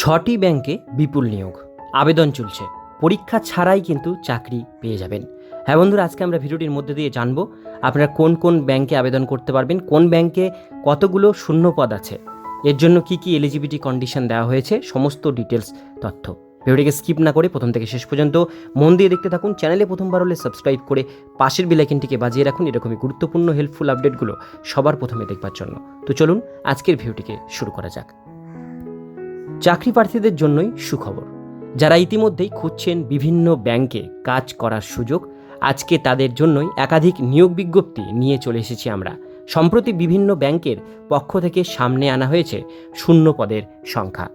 ছটি ব্যাংকে বিপুল নিয়োগ, আবেদন চলছে। পরীক্ষা ছাড়াই কিন্তু চাকরি পেয়ে যাবেন। হ্যাঁ বন্ধুরা, আজকে আমরা ভিডিওটির মধ্যে দিয়ে জানব আপনারা কোন কোন ব্যাংকে আবেদন করতে পারবেন, কোন ব্যাংকে কতগুলো শূন্য পদ আছে, এর জন্য কি কি এলিজিবিলিটি কন্ডিশন দেওয়া হয়েছে, সমস্ত ডিটেলস তথ্য। ভিডিওটিকে স্কিপ না করে প্রথম থেকে শেষ পর্যন্ত মন দিয়ে দেখতে থাকুন, চ্যানেলে প্রথমবার হলে সাবস্ক্রাইব করে পাশের বেলাইকিনটিকে বাজিয়ে রাখুন, এরকমই গুরুত্বপূর্ণ হেল্পফুল আপডেটগুলো সবার প্রথমে দেখবার জন্য। তো চলুন, আজকের ভিডিওটিকে শুরু করা যাক। চাকরি প্রার্থীদের জন্যই সুখবর। যারা ইতিমধ্যেই খুঁজছেন বিভিন্ন ব্যাংকে কাজ করার সুযোগ, আজকে তাদের জন্যই একাধিক নিয়োগ বিজ্ঞপ্তি নিয়ে চলে এসেছি আমরা। সম্প্রতি বিভিন্ন ব্যাংকের পক্ষ থেকে সামনে আনা হয়েছে শূন্য পদের সংখ্যা।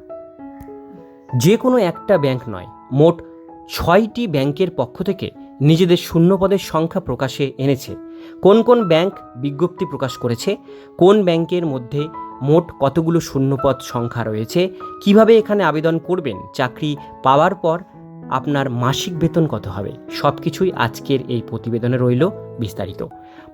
যে কোনো একটা ব্যাংক নয়, মোট ছয়টি ব্যাংকের পক্ষ থেকে নিজেদের শূন্য পদের সংখ্যা প্রকাশে এনেছে। কোন কোন ব্যাংক বিজ্ঞপ্তি প্রকাশ করেছে, কোন ব্যাংকের মধ্যে মোট কতগুলো শূন্যপদ সংখ্যা রয়েছে? কীভাবে এখানে আবেদন করবেন? চাকরি পাওয়ার পর আপনার মাসিক বেতন কত হবে? সব কিছুই আজকের এই প্রতিবেদনে রইল বিস্তারিত।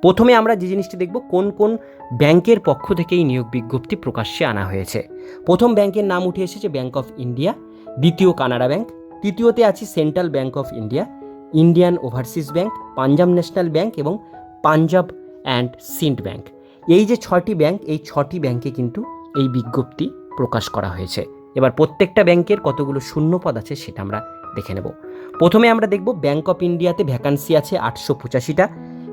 প্রথমে আমরা যে জিনিসটি দেখব, কোন কোন ব্যাংকের পক্ষ থেকে এই নিয়োগ বিজ্ঞপ্তি প্রকাশ্যে আনা হয়েছে। প্রথম ব্যাংকের নাম উঠে এসেছে ব্যাংক অফ ইন্ডিয়া দ্বিতীয় কানাডা ব্যাংক, তৃতীয়তে আছে central bank of India Indian overseas bank Punjab national bank এবং পাঞ্জাব অ্যান্ড সিন্ড ব্যাংক এই যে ছটি ব্যাংক এই ছটি ব্যাংকে কিন্তু এই বিজ্ঞপ্তি প্রকাশ করা হয়েছে। এবার প্রত্যেকটা ব্যাংকের কতগুলো শূন্য পদ আছে সেটা আমরা দেখে নেব। প্রথমে আমরা দেখব ব্যাংক অফ ইন্ডিয়াতে ভ্যাকান্সি আছে আটশো পঁচাশিটা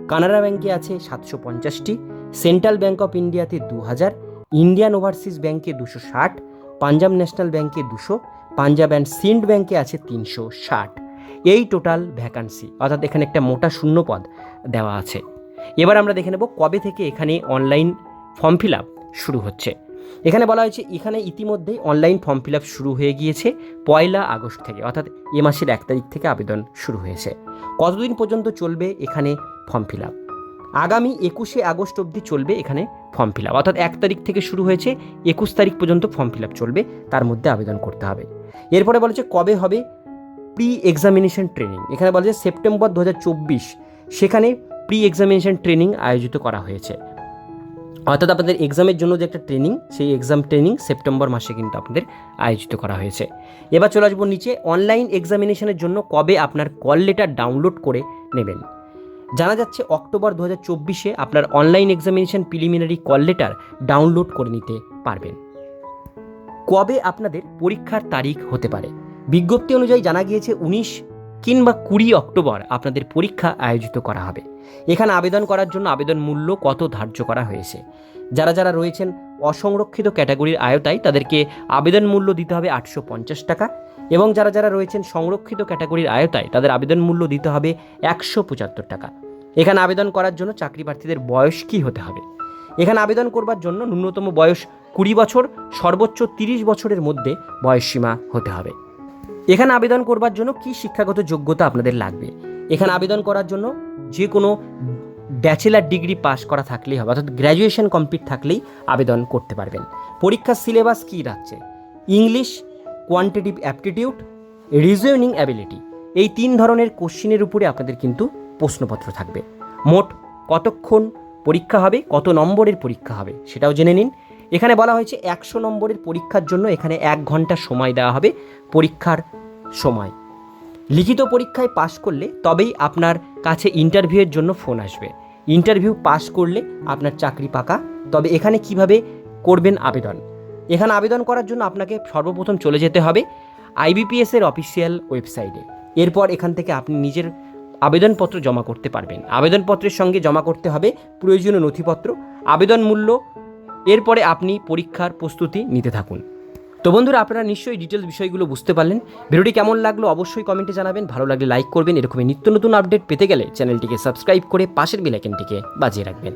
কানাডা ব্যাংকে আছে সাতশো পঞ্চাশটি সেন্ট্রাল ব্যাংক অফ ইন্ডিয়াতে দু হাজার ইন্ডিয়ান ওভারসিজ ব্যাংকে দুশো ষাট পাঞ্জাব ন্যাশনাল ব্যাংকে দুশো পাঞ্জাব অ্যান্ড সিন্ড ব্যাংকে আছে তিনশো ষাট। এই টোটাল ভ্যাকান্সি অর্থাৎ এখানে একটা মোটা শূন্য পদ দেওয়া আছে। এবার আমরা দেখে নেব কবে থেকে এখানে অনলাইন ফর্ম ফিল আপ শুরু হচ্ছে। এখানে বলা হয়েছে, এখানে ইতিমধ্যেই অনলাইন ফর্ম ফিল আপ শুরু হয়ে গিয়েছে পয়লা আগস্ট থেকে, অর্থাৎ এ মাসের এক তারিখ থেকে আবেদন শুরু হয়েছে। কতদিন পর্যন্ত চলবে এখানে ফর্ম ফিল আপ আগামী একুশে আগস্ট অবধি চলবে এখানে ফর্ম ফিল আপ অর্থাৎ এক তারিখ থেকে শুরু হয়েছে, একুশ তারিখ পর্যন্ত ফর্ম ফিল আপ চলবে, তার মধ্যে আবেদন করতে হবে। এরপরে বলেছে কবে হবে প্রি এক্সামিনেশন ট্রেনিং এখানে বলা সেপ্টেম্বর দু হাজার চব্বিশ, সেখানে প্রি এক্সামিনেশন ট্রেনিং আয়োজিত করা হয়েছে। অর্থাৎ আপনাদের এক্সামের জন্য যে একটা ট্রেনিং সেই এক্সাম ট্রেনিং সেপ্টেম্বর মাসে কিন্তু আপনাদের আয়োজিত করা হয়েছে। এবার চলে আসব নিচে অনলাইন এক্সামিনেশনের জন্য কবে আপনার কল লেটার ডাউনলোড করে নেবেন? জানা যাচ্ছে অক্টোবর দু হাজার চব্বিশে আপনার online examination preliminary call letter download করে নিতে পারবেন। কবে আপনাদের পরীক্ষার তারিখ হতে পারে? বিজ্ঞপ্তি অনুযায়ী জানা গিয়েছে উনিশ কিংবা কুড়ি অক্টোবর আপনাদের পরীক্ষা আয়োজিত করা হবে। এখানে আবেদন করার জন্য আবেদন মূল্য কত ধার্য করা হয়েছে? যারা যারা রয়েছেন অসংরক্ষিত ক্যাটাগরির আয়তায় তাদেরকে আবেদন মূল্য দিতে হবে আটশো পঞ্চাশ টাকা এবং যারা যারা রয়েছেন সংরক্ষিত ক্যাটাগরির আয়তায় তাদের আবেদন মূল্য দিতে হবে একশো পঁচাত্তর টাকা। এখানে আবেদন করার জন্য চাকরি প্রার্থীদের বয়স কী হতে হবে? এখানে আবেদন করবার জন্য ন্যূনতম বয়স কুড়ি বছর, সর্বোচ্চ তিরিশ বছরের মধ্যে বয়সসীমা হতে হবে। এখানে আবেদন করবার জন্য কি শিক্ষাগত যোগ্যতা আপনাদের লাগবে? এখানে আবেদন করার জন্য যে কোনো ব্যাচেলার ডিগ্রি পাশ করা থাকলেই হবে, অর্থাৎ গ্র্যাজুয়েশন কমপ্লিট থাকলেই আবেদন করতে পারবেন। পরীক্ষার সিলেবাস কী রাখছে? English, quantitative aptitude, reasoning ability, এই তিন ধরনের কোশ্চিনের উপরে আপনাদের কিন্তু প্রশ্নপত্র থাকবে। মোট কতক্ষণ পরীক্ষা হবে, কত নম্বরের পরীক্ষা হবে সেটাও জেনে নিন। এখানে বলা হয়েছে একশো নম্বরের পরীক্ষার জন্য এখানে এক ঘণ্টা সময় দেওয়া হবে। পরীক্ষার সময়। লিখিত পরীক্ষায় পাশ করলে তবেই আপনার কাছে ইন্টারভিউয়ের জন্য ফোন আসবে। ইন্টারভিউ পাস করলে আপনার চাকরি পাকা। তবে এখানে কীভাবে করবেন আবেদন? এখানে আবেদন করার জন্য আপনাকে সর্বপ্রথম চলে যেতে হবে আইবিপিএস এর অফিসিয়াল ওয়েবসাইটে এরপর এখান থেকে আপনি নিজের আবেদনপত্র জমা করতে পারবেন। আবেদনপত্রের সঙ্গে জমা করতে হবে প্রয়োজনীয় নথিপত্র, আবেদন মূল্য, এরপরে আপনি পরীক্ষার প্রস্তুতি নিতে থাকুন। তো বন্ধুরা, আপনারা নিশ্চয়ই ডিটেলস বিষয়গুলো বুঝতে পারলেন। ভিডিওটি কেমন লাগল অবশ্যই কমেন্টে জানাবেন। ভালো লাগলে লাইক করবেন। এরকমই নিত্য নতুন আপডেট পেতে গেলে চ্যানেলটিকে সাবস্ক্রাইব করে পাশের বেলাইকেনটিকে বাজিয়ে রাখবেন।